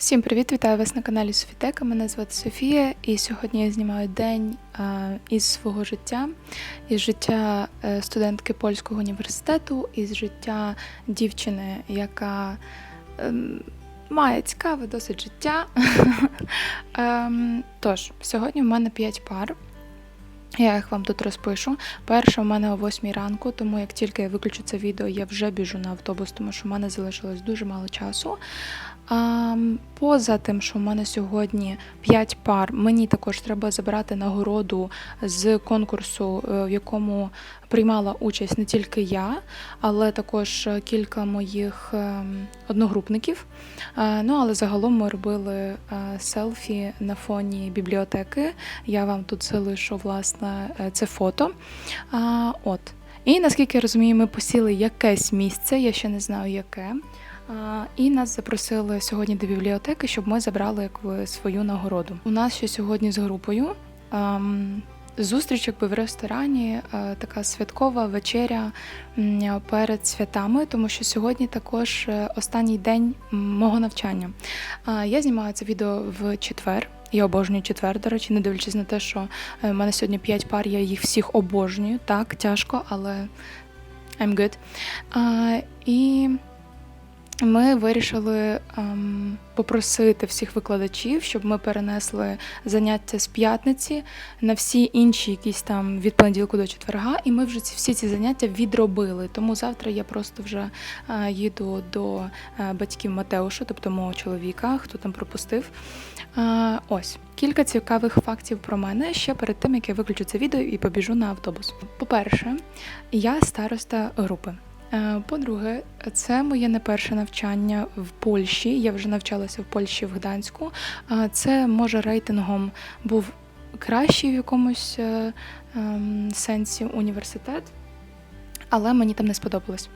Всім привіт! Вітаю вас на каналі Софітека. Мене звати Софія, і сьогодні я знімаю день із свого життя, із життя е, студентки польського університету, із життя дівчини, яка ем, має цікаве досить життя. Ем, Тож, сьогодні в мене 5 пар. Я їх вам тут розпишу. Перша в мене о 8 ранку, тому як тільки я виключу це відео, я вже біжу на автобус, тому що в мене залишилось дуже мало часу. А, поза тим, що в мене сьогодні 5 пар, мені також треба забрати нагороду з конкурсу, е, в якому приймала участь не тільки я, але також е, кілька моїх ем, одногрупників. Е, Ну, але загалом ми робили селфі на фоні бібліотеки. Я вам тут залишу власне це фото. От. І наскільки я розумію, ми посіли якесь місце, я ще не знаю яке. І нас запросили сьогодні до бібліотеки, щоб ми забрали якби, свою нагороду. У нас ще сьогодні з групою ем, зустріч якби, в ресторані, е, така святкова вечеря перед святами, тому що сьогодні також е, останній день мого навчання. Я знімаю це відео в четвер. Я обожнюю четвер, до речі, не дивлячись на те, що е, в мене сьогодні 5 пар, я їх всіх обожнюю. Так, тяжко, але I'm good. А, і ми вирішили ем, попросити всіх викладачів, щоб ми перенесли заняття з п'ятниці на всі інші якісь там від понеділку до четверга, і ми вже ці, всі ці заняття відробили. Тому завтра я просто вже е, їду до е, батьків Матеуша, тобто мого чоловіка, хто там пропустив. Е, ось кілька цікавих фактів про мене ще перед тим, як я виключу це відео і побіжу на автобус. По-перше, я староста групи. Е, По-друге, це моє не перше навчання в Польщі. Я вже навчалася в Польщі в Гданську. Е, Це може рейтингом був кращий в якомусь е, ем, сенсі університет. Але мені там не сподобалось.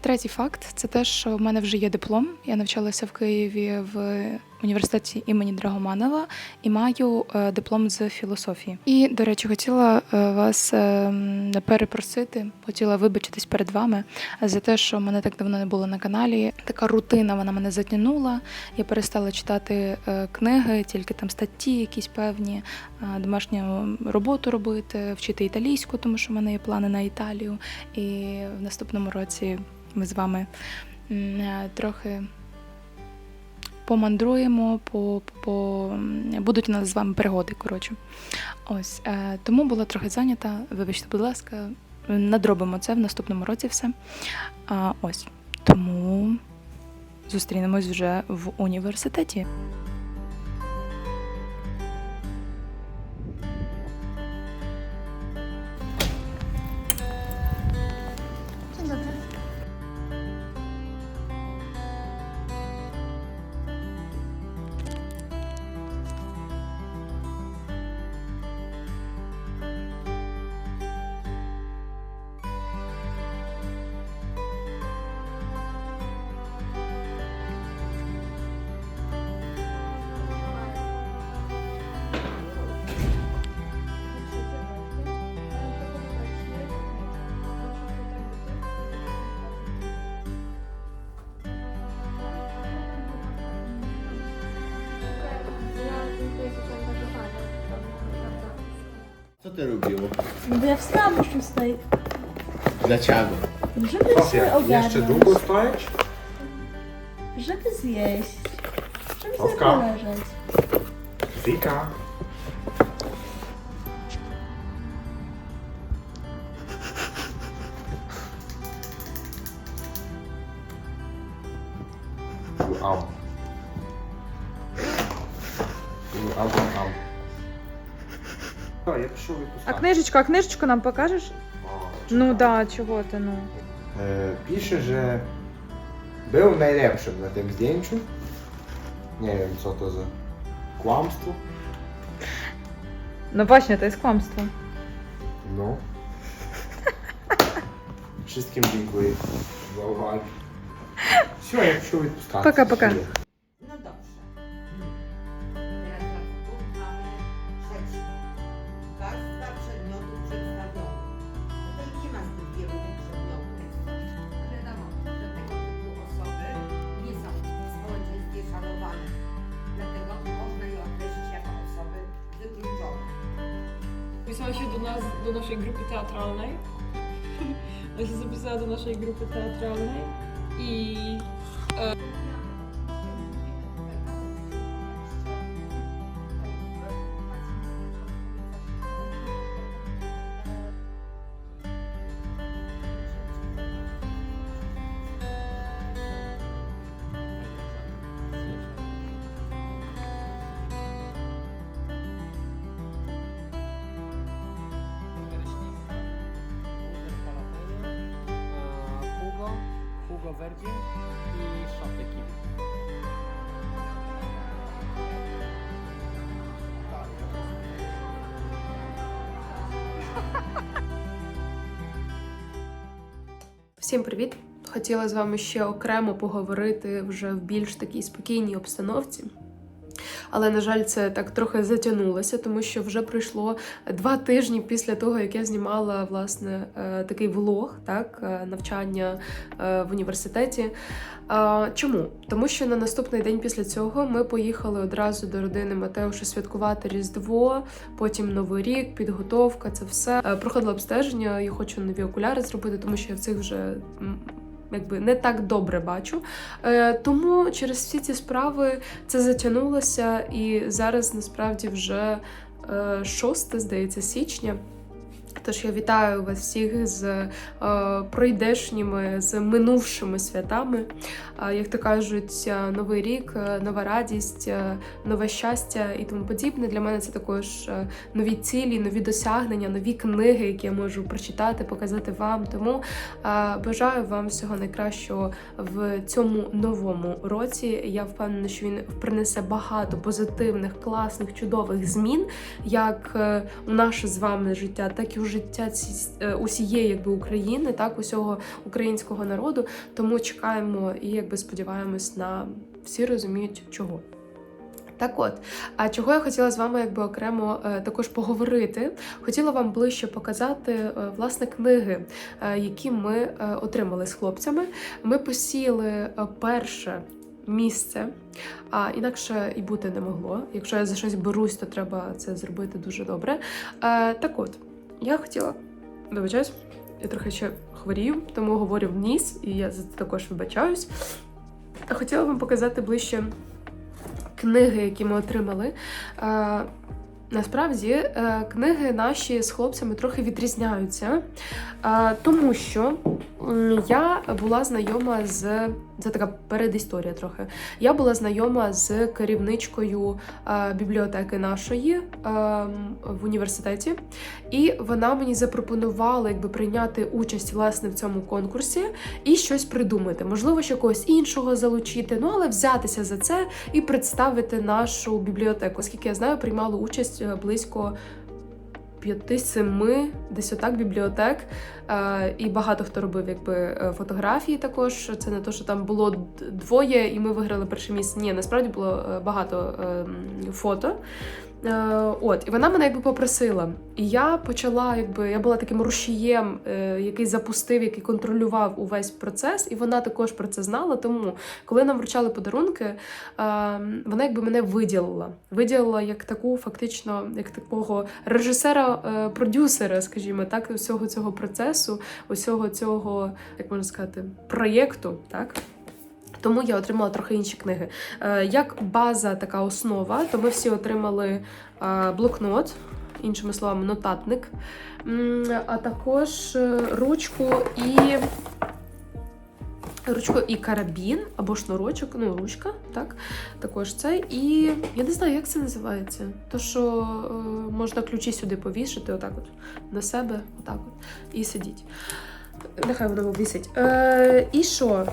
Третій факт це те, що в мене вже є диплом. Я навчалася в Києві в університеті імені Драгоманова і маю е, диплом з філософії. І, до речі, хотіла е, вас е, перепросити, хотіла вибачитись перед вами за те, що мене так давно не було на каналі. Така рутина вона мене затягнула. Я перестала читати книги, тільки там статті, якісь певні, домашню роботу робити, вчити італійську, тому що в мене є плани на Італію. І в наступному році ми з вами трохи помандруємо, по, по, будуть у нас з вами пригоди. Коротше. Ось е, тому була трохи зайнята. Вибачте, будь ласка, надробимо це в наступному році все. Ось тому зустрінемось вже в університеті. Co ty robiło? No bo ja wstałam już tutaj, Dlaczego? żeby sobie ogarnąć, Jeszcze długo stoić? żeby zjeść, żeby sobie Owka. poleżeć. Zika. О, я пішов А відпускати. книжечку, а книжечку нам покажеш? Ну да, чого ти, ну. E, pisze, że był najlepszym na tym zdjęciu. Nie wiem, co to za kłamstwo. No właśnie, to jest kłamstwo. No. Wszystkim dziękuję za uwagę. Все, я пішов відпускати. Пока-пока. Nas, do naszej grupy teatralnej. Ona się zapisała do naszej grupy teatralnej i Hugo, I Shot Kiwi. Всім привіт! Хотіла з вами ще окремо поговорити вже в більш такій спокійній обстановці. Але, на жаль, це так трохи затягнулося, тому що вже пройшло два тижні після того, як я знімала власне е, такий влог, так, е, навчання е, в університеті. Чому? Тому що на наступний день після цього ми поїхали одразу до родини Матеуша святкувати Різдво, потім Новий рік, підготовка, це все. Проходила обстеження, я хочу нові окуляри зробити, тому що я в цих вже. Якби не так добре бачу. Е, тому через всі ці справи це затягнулося, і зараз насправді вже е, 6, здається, січня. Тож я вітаю вас всіх з е, пройдешніми, з минувшими святами. Е, як то кажуть, е, новий рік, е, нова радість, е, нове щастя і тому подібне. Для мене це також нові цілі, нові досягнення, нові книги, які я можу прочитати, показати вам. Тому е, бажаю вам всього найкращого в цьому новому році. Я впевнена, що він принесе багато позитивних, класних, чудових змін, як у наше з вами життя, так і у життя ці- е, усієї якби України, так усього українського народу. Тому чекаємо і якби сподіваємось на всі розуміють чого. Так от, а чого я хотіла з вами якби окремо е, також поговорити? Хотіла вам ближче показати е, власне книги, які ми отримали з хлопцями. Ми посіяли е, перше місце, а інакше і бути не могло. Якщо я за щось берусь, то треба це зробити дуже добре. Так от, я хотіла вибачаюсь, я трохи ще хворію, тому говорю в ніс, і я за це також вибачаюсь. Хотіла вам показати ближче книги, які ми отримали. Насправді е, книги наші з хлопцями трохи відрізняються, тому що я була знайома з це така передісторія трохи. Я була знайома з керівничкою е, бібліотеки нашої е, в університеті, і вона мені запропонувала якби прийняти участь власне в цьому конкурсі і щось придумати. Можливо, ще когось іншого залучити, ну але взятися за це і представити нашу бібліотеку. Оскільки я знаю, приймало участь е, близько. П'яти-семи, десь отак бібліотек, е, і багато хто робив якби е, фотографії також. Це не то, що там було двоє, і ми виграли перше місце. Ні, насправді було е, багато е, фото. Е, От, і вона мене якби попросила. І я почала, якби я була таким рушієм, е, який запустив, який контролював увесь процес, і вона також про це знала. Тому, коли нам вручали подарунки, е, вона якби мене виділила. Виділила як таку, фактично, як такого режисера-продюсера, скажімо так, усього цього процесу, усього цього, як можна сказати, проєкту, так. Тому я отримала трохи інші книги. Е, Як база, така основа, то ми всі отримали е, блокнот, іншими словами, нотатник, а також е, ручку і. Ручку і карабін або шнурочок, ну ручка, так, також це. І я не знаю, як це називається. То, що можна ключі сюди повішати, отак от на себе, отак от, і сидіть. Нехай воно висить. Е, і що?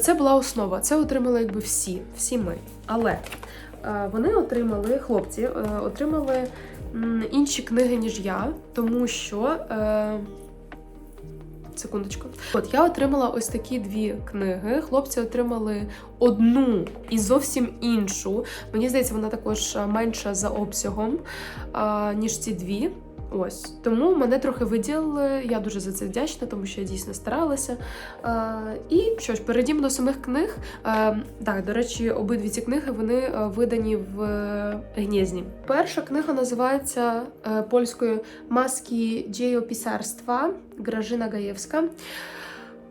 Це була основа. Це отримали якби всі, всі ми. Але е, вони отримали, хлопці, е, отримали м, інші книги, ніж я, тому що. Е, Секундочку. От я отримала ось такі дві книги. Хлопці отримали одну і зовсім іншу. Мені здається, вона також е, менша за обсягом, а, ніж ці дві. Ось тому мене трохи виділили. Я дуже за це вдячна, тому що я дійсно старалася. Е, і що ж, перейдімо до самих книг. Е, так, до речі, обидві ці книги вони е, видані в е, Гнєзні. Перша книга називається е, польською Маски дзєйопісарства Гражина Гаєвська.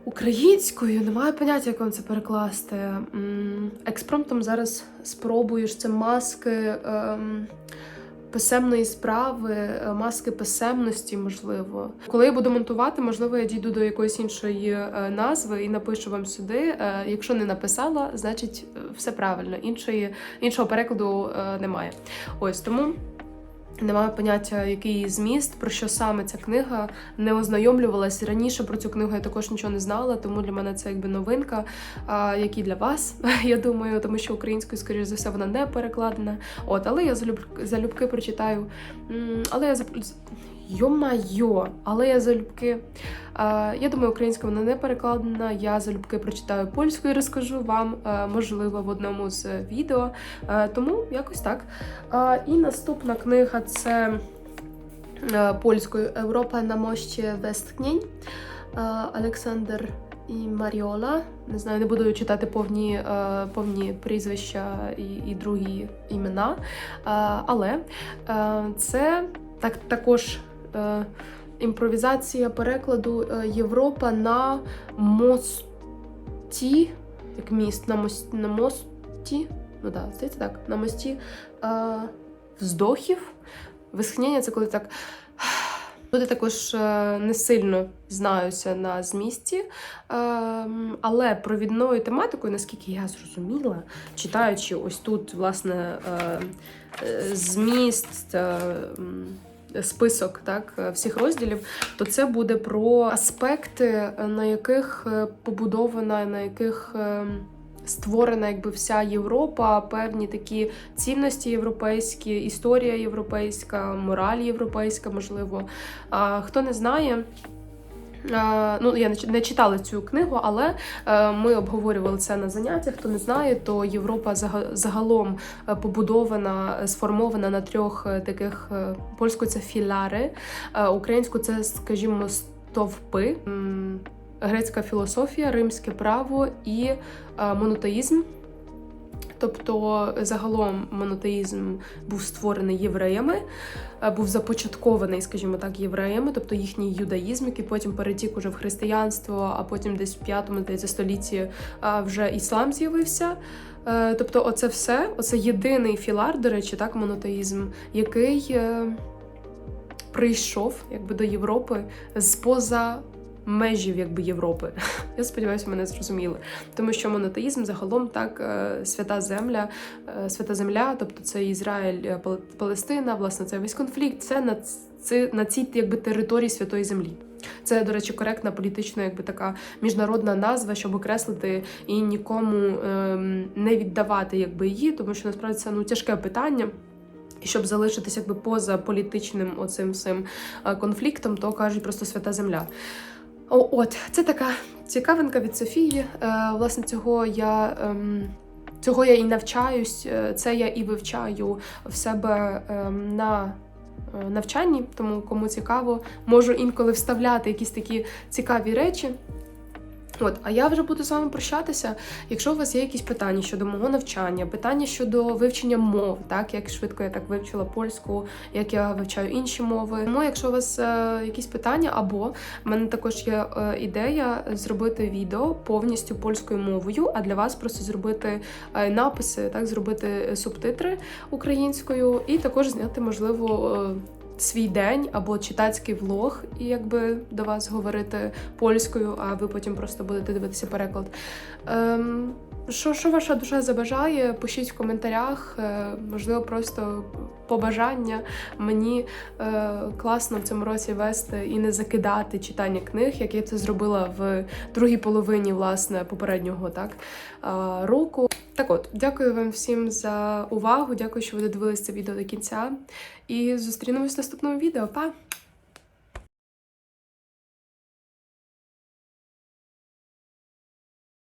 Українською немає поняття, як вам це перекласти. Експромтом зараз спробую ж це маски ем, писемної справи, е, маски писемності, можливо. Коли я буду монтувати, можливо, я дійду до якоїсь іншої е, назви і напишу вам сюди. Е, Якщо не написала, значить все правильно. Іншої, іншого перекладу немає. Ось тому. Немає поняття, який її зміст, про що саме ця книга не ознайомлювалась. Раніше про цю книгу я також нічого не знала, тому для мене це якби новинка, як і для вас, я думаю, тому що українською, скоріш за все, вона не перекладена. От, але я залюб... залюбки прочитаю. Але я Йо-майо, але я залюбки. Я думаю, українською вона не перекладена. Я залюбки прочитаю польською і розкажу вам, можливо, в одному з відео. Тому якось так. І наступна книга це польською Європа на мощі Весткнінь. Олександр і Маріола. Не знаю, не буду читати повні, повні прізвища і, і другі імена. Але це так, також імпровізація перекладу е, Європа на мості, як міст, на, мос, на мості. Ну да, здається так, на мості е, вздохів. Висхнення це коли так. Люди також е, не сильно знаюся на змісті, але провідною тематикою, наскільки я зрозуміла, читаючи ось тут, власне, е, е, зміст. Список так е, всіх розділів, то це буде про аспекти, е, на яких е, побудована, на яких створена якби вся Європа, певні такі цінності європейські, історія європейська, мораль європейська, можливо. А, хто не знає. А, Ну, я не чи- не читала цю книгу, але е, ми обговорювали це на заняттях. Хто не знає, то Європа зага- загалом е, побудована, е, сформована на трьох е, таких е, польською це філяри, е, українською це, скажімо, стовпи, грецька філософія, римське право і е, монотеїзм. Тобто, загалом монотеїзм був створений євреями, е, був започаткований, скажімо так, євреями, тобто їхній юдаїзм, який потім перетік уже в християнство, а потім десь в п'ятому здається, столітті е, вже іслам з'явився. Е, Тобто, оце все, оце єдиний філар, до речі, так, монотеїзм, який прийшов якби до Європи з поза межів якби Європи. Я сподіваюся, мене зрозуміли. Тому що монотеїзм загалом так е, свята земля, е, свята земля, тобто це Ізраїль, е, Палестина, власне, це весь конфлікт. Це на ці, на цій якби території святої землі. Це, до речі, коректна політична, якби така міжнародна назва, щоб окреслити і нікому ем, не віддавати якби її, тому що насправді це ну тяжке питання. І щоб залишитися якби поза політичним оцим всім конфліктом, то кажуть просто свята земля. От, це така цікавинка від Софії. Е, власне, цього я. Ем, Цього я і навчаюсь, е, це я і вивчаю в себе ем, на е, навчанні, тому кому цікаво, можу інколи вставляти якісь такі цікаві речі. От, а я вже буду з вами прощатися. Якщо у вас є якісь питання щодо мого навчання, питання щодо вивчення мов, так як швидко я так вивчила польську, як я вивчаю інші мови. Тому, якщо у вас е, якісь питання, або в мене також є е, ідея зробити відео повністю польською мовою, а для вас просто зробити е, написи, так зробити субтитри українською, і також зняти, можливо. е, Свій день або читацький влог, і якби до вас говорити польською, а ви потім просто будете дивитися переклад. Ем, що, що ваша душа забажає? Пишіть в коментарях, е, можливо, просто побажання мені е, класно в цьому році вести і не закидати читання книг, як я це зробила в другій половині власне попереднього так е, року. Так от, дякую вам всім за увагу. Дякую, що ви додивилися це відео до кінця. І зустрінемось в наступному відео. Па!